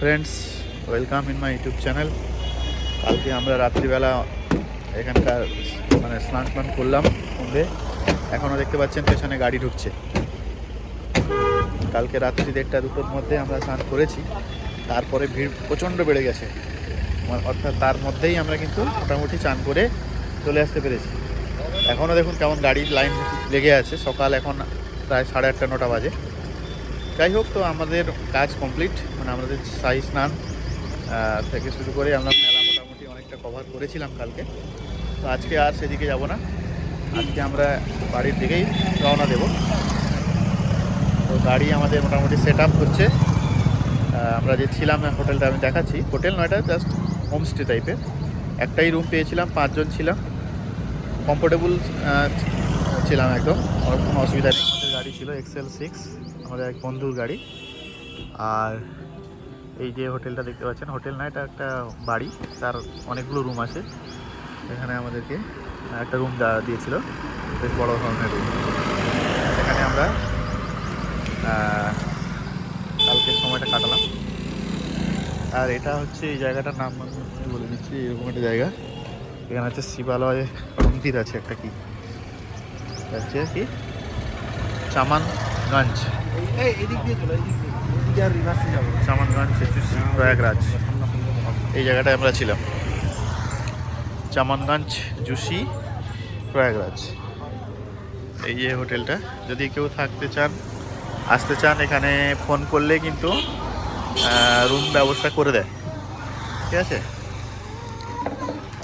Friends welcome in my YouTube channel কালকে আমরা রাত্রিবেলা এখানকার মানে স্নান টান করলাম কুম্ভে এখনও দেখতে পাচ্ছেন পেছনে গাড়ি ঢুকছে। কালকে রাত্রি দেড়টা দুটোর মধ্যে আমরা স্নান করেছি। তারপরে ভিড় প্রচণ্ড বেড়ে গেছে। মানে অর্থাৎ তার মধ্যেই আমরা কিন্তু মোটামুটি চান করে চলে আসতে পেরেছি। এখনও দেখুন কেমন গাড়ির লাইন লেগে আছে। সকাল এখন প্রায় সাড়ে আটটা, নটা বাজে। যাই হোক তো আমাদের কাজ কমপ্লিট মানে আমাদের সাই স্নান থেকে শুরু করে আমরা মেলা মোটামুটি অনেকটা কভার করেছিলাম কালকে। তো আজকে আর সেদিকে যাব না। আজকে আমরা বাড়ির দিকেই রওনা দেব। তো গাড়ি আমাদের মোটামুটি সেট আপ হচ্ছে আমরা যে ছিলাম হোটেলটা, আমি দেখাচ্ছি। হোটেল নয়টা জাস্ট হোমস্টে টাইপের একটাই রুম পেয়েছিলাম, পাঁচজন ছিলাম। কমফোর্টেবল ছিলাম একদম, কোনো অসুবিধা নেই। গাড়ি ছিল এক্সেল সিক্স আমাদের এক বন্ধুর গাড়ি। আর এই যে হোটেলটা দেখতে পাচ্ছেন হোটেল না এটা একটা বাড়ি তার অনেকগুলো রুম আছে। এখানে আমাদেরকে একটা রুম দিয়েছিল বেশ বড় ধরনের রুম এখানে আমরা আহ, কালকে সময়টা কাটালাম। আর এটা হচ্ছে এই জায়গাটার নাম আমি বলে দিচ্ছি এরকম একটা জায়গা। এখানে হচ্ছে শিবালয় মন্দির আছে একটা কি? হচ্ছে কি? চামানগঞ্জ। চামানগঞ্জ প্রয়াগরাজ। এই জায়গাটায় আমরা ছিলাম। চামানগঞ্জ জুসি প্রয়াগরাজ। এই যে হোটেলটা যদি কেউ থাকতে চান আসতে চান এখানে ফোন করলে কিন্তু রুম ব্যবস্থা করে দেয়। ঠিক আছে?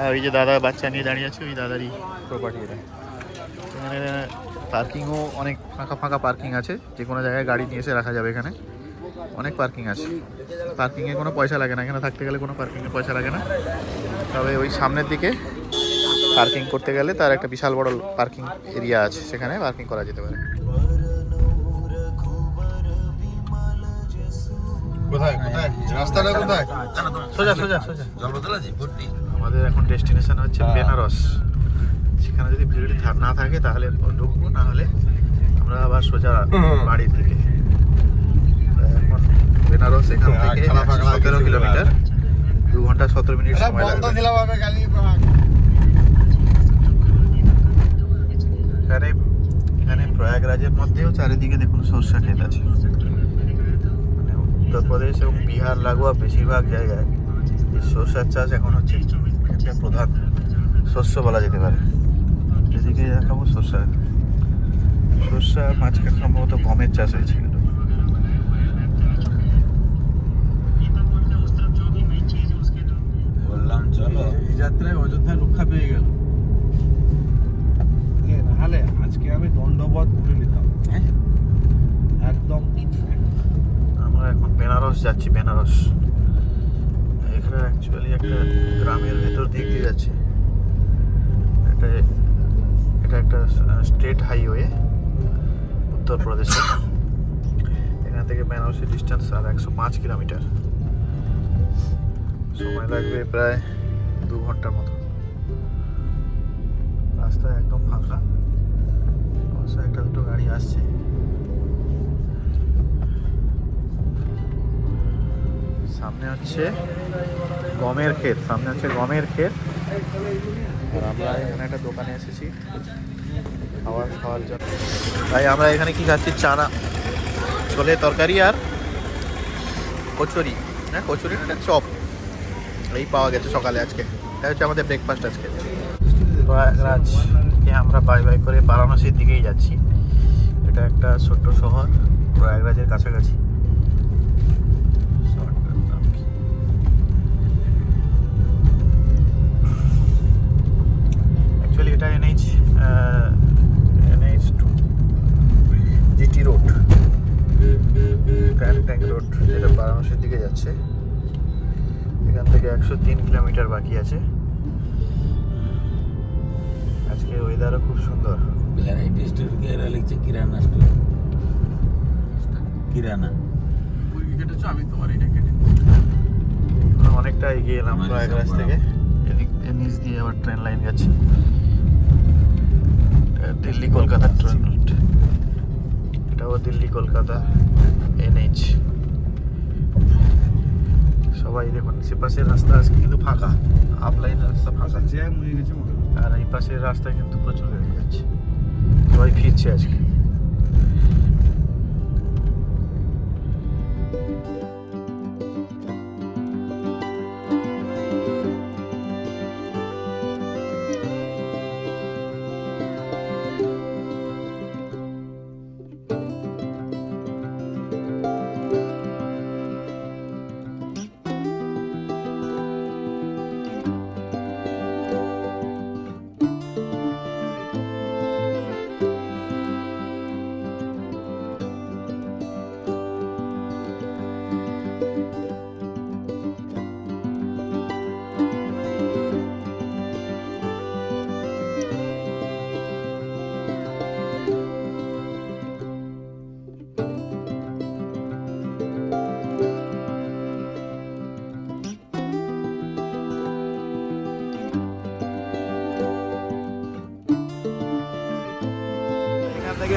আর ওই যে দাদা বাচ্চা নিয়ে দাঁড়িয়ে আছে ওই দাদারই প্রপার্টি এটা। এখানে পার্কিংও অনেক ফাঁকা ফাঁকা পার্কিং আছে। যে কোনো জায়গায় গাড়ি নিয়ে এসে রাখা যাবে এখানে। অনেক পার্কিং আছে। পার্কিংয়ে কোনো পয়সা লাগে না। এখানে থাকতে গেলে কোনো পার্কিংয়ে পয়সা লাগে না। তবে ওই সামনের দিকে পার্কিং করতে গেলে তার একটা বিশাল বড় পার্কিং এরিয়া আছে। সেখানে পার্কিং করা যেতে পারে। কোথায়? কোথায়? রাস্তাটা কোথায়? সোজা সোজা সোজা। আমাদের এখন ডেস্টিনেশন হচ্ছে হ্যাঁ। বেনারস। সেখানে যদি ভিড় না থাকে তাহলে ঢুকবো না হলে আমরা আবার সোজা। বাড়ির দিকে। এখন বেনারস এখান হ্যাঁ, থেকে সতেরো কিলোমিটার। দু ঘণ্টা সতেরো মিনিট সময় লাগবে। এখানে এখানে প্রয়াগরাজের মধ্যেও চারিদিকে দেখুন সরষা ক্ষেত আছে। মানে উত্তরপ্রদেশ এবং বিহার লাগোয়া বেশিরভাগ জায়গায় এই সরষার চাষ এখন হচ্ছে একটা প্রধান শস্য বলা যেতে পারে। এদিকে দেখাবো সরষা। সরষা মাঝখানে সম্ভবত গমের চাষ হয়েছে এগুলো। বললাম চলো। এই যাত্রায় অযোধ্যা রক্ষা পেয়ে গেল। নাহলে আজকে আমি দণ্ডবোধ করে নিতাম। হ্যাঁ? একদম আমরা এখন বেনারস যাচ্ছি বেনারস। এখানে অ্যাকচুয়ালি একটা গ্রামের ভেতর দিক দিয়ে যাচ্ছে। এটা এটা একটা স্টেট হাইওয়ে উত্তরপ্রদেশে এখান থেকে বেনারসের ডিস্টেন্স আর একশো পাঁচ কিলোমিটার। সময় লাগবে প্রায় দু ঘণ্টার মতো। রাস্তা একদম ফাঁকা। অবশ্য একটা দুটো গাড়ি আসছে। সামনে হচ্ছে গমের ক্ষেত। সামনে হচ্ছে গমের ক্ষেত। আর আমরা এখানে একটা দোকানে এসেছি, খাবার খাওয়ার জন্য। তাই আমরা এখানে কি খাচ্ছি? চানা। ছোলে তরকারি আর কচুরি। হ্যাঁ কচুরি না চপ। এই পাওয়া গেছে সকালে আজকে। এটা হচ্ছে আমাদের ব্রেকফাস্ট আজকে। প্রয়াগরাজকে আমরা বাই বাই করে বারাণসীর দিকেই যাচ্ছি। এটা একটা ছোট্ট শহর, প্রয়াগরাজের কাছাকাছি। এটা NH NH two GT road grand trunk road যেটা বারাণসীর দিকে যাচ্ছে। এখান থেকে একশো তিন কিলোমিটার বাকি আছে। আজকে ওয়েদারও খুব সুন্দর। ভ্যারাইটি স্টোর কি এরা লিখছে? কিরানা স্টোর কিরানা। আমি তোমার এটা কেটে অনেকটা এগিয়ে এলাম প্রয়াগরাজ থেকে। এদিক নিচ দিয়ে আবার ট্রেন লাইন গেছে দিল্লি কলকাতা ট্রেন রুট। এটাও দিল্লি কলকাতা এনএইচ। সবাই দেখুন সে পাশের রাস্তা আছে কিন্তু ফাঁকা। আপলাইন রাস্তা ফাঁকা। জ্যাম হয়ে গেছে আর এই পাশের রাস্তা কিন্তু প্রচুর হয়ে যাচ্ছে। সবাই ফিরছে আজকে।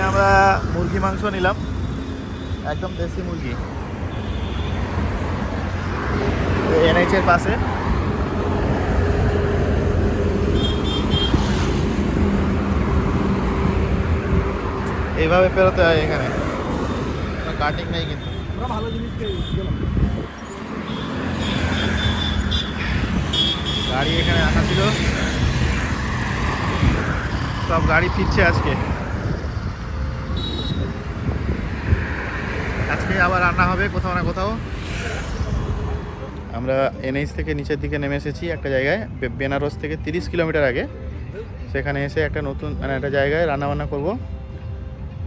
আমরা মুরগি মাংস নিলাম। একদম দেশি মুরগি। এনএইচ এর পাশে। এইভাবে পেরোতে হয় এখানে। কাটিং নেই কিন্তু। ভালো জিনিস গাড়ি এখানে রাখা ছিল। সব গাড়ি ফিরছে আজকে। আজকে আবার রান্না হবে কোথাও না কোথাও। আমরা এনএইচ থেকে নিচের দিকে নেমে এসেছি একটা জায়গায় বেনারস থেকে তিরিশ কিলোমিটার আগে। সেখানে এসে একটা নতুন মানে একটা জায়গায় রান্না বান্না করব।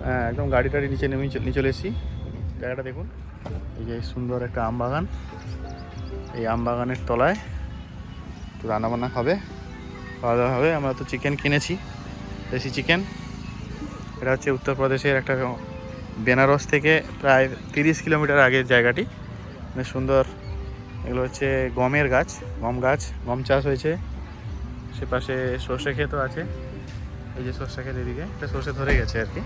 হ্যাঁ, একদম গাড়ি টাড়ি নিচে নেমে নিয়ে চলে এসেছি। জায়গাটা দেখুন। এই যে সুন্দর একটা আম বাগান। এই আম বাগানের তলায় তো রান্নাবান্না হবে খাওয়া দাওয়া হবে। আমরা তো চিকেন কিনেছি দেশি চিকেন এটা হচ্ছে উত্তরপ্রদেশের একটা বেনারস থেকে প্রায় তিরিশ কিলোমিটার আগের জায়গাটি। বেশ সুন্দর। এগুলো হচ্ছে গমের গাছ গম গাছ গম চাষ হয়েছে। সে পাশে সর্ষে ক্ষেতও আছে। এই যে সর্ষে ক্ষেত এদিকে এটা সর্ষে ধরে গেছে আর কি।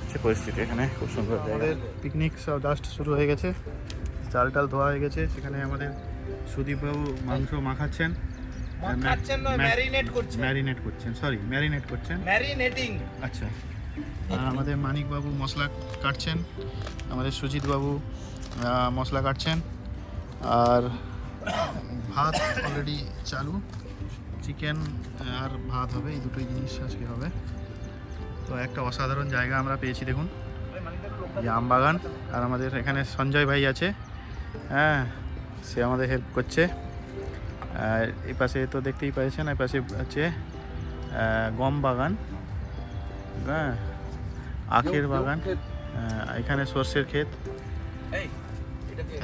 হচ্ছে পরিস্থিতি এখানে খুব সুন্দর আমাদের পিকনিক সব জাস্ট শুরু হয়ে গেছে। চাল টাল ধোয়া হয়ে গেছে। সেখানে আমাদের সুদীপবাবু মাংস মাখাচ্ছেন। marinate করছেন। ম্যারিনেট করছেন সরি ম্যারিনেট করছেন। ম্যারিনেটিং আচ্ছা। আর আমাদের মানিকবাবু মশলা কাটছেন আমাদের সুজিতবাবু মশলা কাটছেন। আর ভাত অলরেডি চালু চিকেন আর ভাত হবে এই দুটোই জিনিস আজকে হবে। তো একটা অসাধারণ জায়গা আমরা পেয়েছি দেখুন। যে আম বাগান আর আমাদের এখানে সঞ্জয় ভাই আছে হ্যাঁ সে আমাদের হেল্প করছে। আর এই পাশে তো দেখতেই পেয়েছেন এই পাশে আহ, গম বাগান। হ্যাঁ আখের বাগান এখানে সর্ষের ক্ষেত।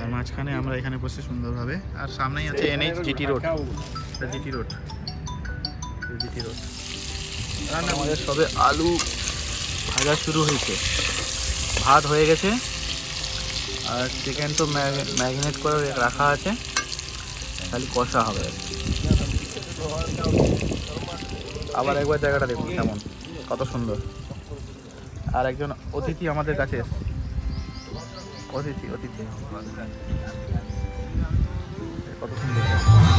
আর মাঝখানে আমরা এখানে বসে সুন্দরভাবে। আর সামনেই আছে NH GT road GT road. GT road. আমাদের সবে আলু ভাজা শুরু হয়েছে। ভাত হয়ে গেছে। আর চিকেন তো ম্যাগনেট করে রাখা আছে। খালি কষা হবে। আবার একবার জায়গাটা দেখুন কেমন। কত সুন্দর। আর একজন অতিথি আমাদের কাছে অতিথি অতিথি। কত সুন্দর।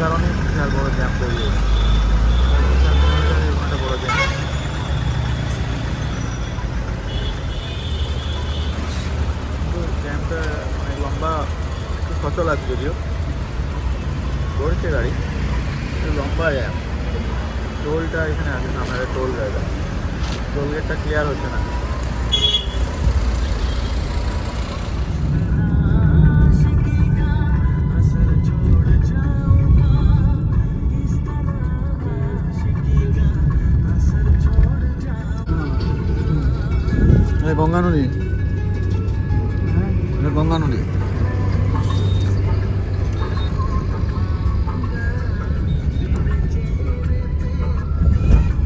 কারণে বিশাল বড় জ্যাম তৈরি হয়েছে। বড় জ্যাম জ্যামটা অনেক লম্বা, একটু আছে যদিও। চলছে গাড়ি লম্বা টোলটা এখানে আছে একটা টোল জায়গা। টোল গেটটা ক্লিয়ার হচ্ছে না। গঙ্গা নদী এটা গঙ্গা নদী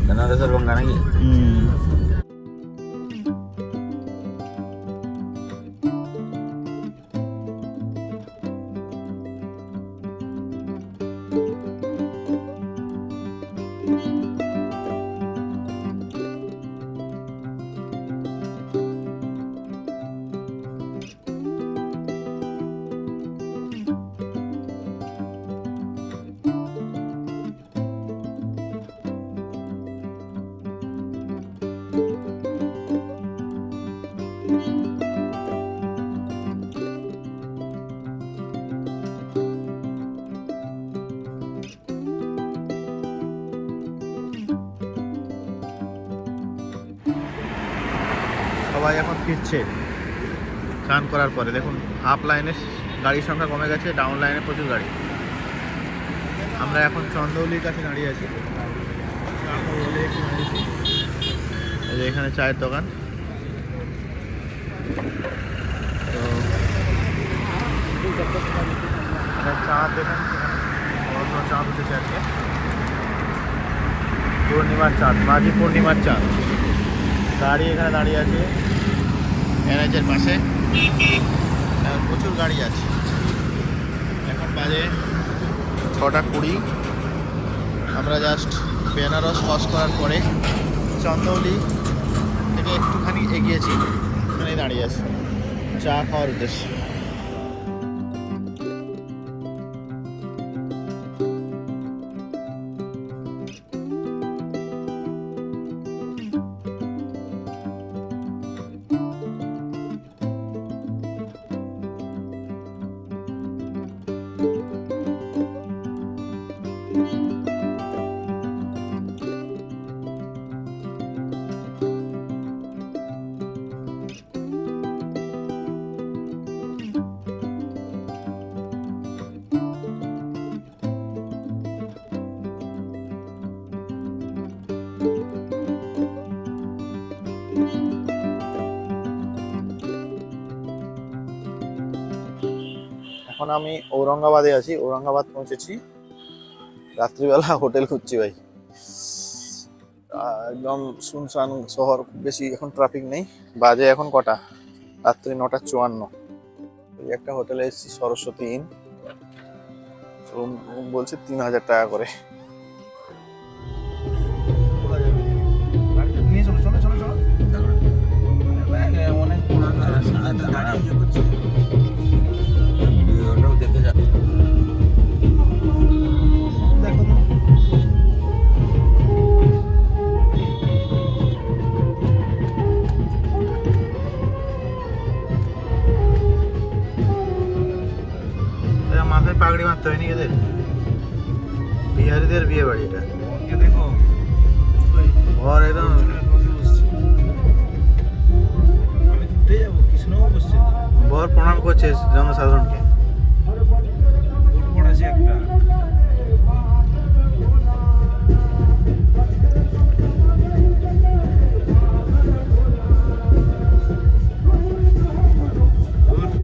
বেনারসের গঙ্গা নাকি হুম সবাই এখন ফিরছে। স্নান করার পরে। দেখুন আপ লাইনে গাড়ির সংখ্যা কমে গেছে ডাউন লাইনে প্রচুর গাড়ি। আমরা এখন চন্দ্রৌলির কাছে দাঁড়িয়ে আছি। এই যে এখানে চায়ের দোকান। তো চাঁদ দেখেন চাঁদ উঠেছে পূর্ণিমার চাঁদ, মাঝি পূর্ণিমার চাঁদ। গাড়ি এখানে দাঁড়িয়ে আছে। এনএচের পাশে। প্রচুর গাড়ি আছে। এখন বাজে ছটা কুড়ি। আমরা জাস্ট বেনারস ক্রস করার পরে চন্দৌলি থেকে একটুখানি এগিয়েছি এখানে দাঁড়িয়ে আছে। চা খাওয়ার উদ্দেশ্যে। এখন আমি ঔরঙ্গাবাদে আছি ঔরঙ্গাবাদ পৌঁছেছি রাত্রিবেলা হোটেল খুঁজছি ভাই একদম শুনশান শহর খুব বেশি এখন ট্রাফিক নেই বাজে এখন কটা রাত্রি নটা চুয়ান্ন ওই একটা হোটেলে এসেছি সরস্বতী ইন রুম রুম বলছে তিন হাজার টাকা করে নিয়ে চলো চলো চলো চলো অনেক এখানে পাগড়ি মারতে হয়নি এদের? বিহারিদের বিয়ে বাড়ি এটা। ঘর একদম বর প্রণাম করছে জনসাধারণকে।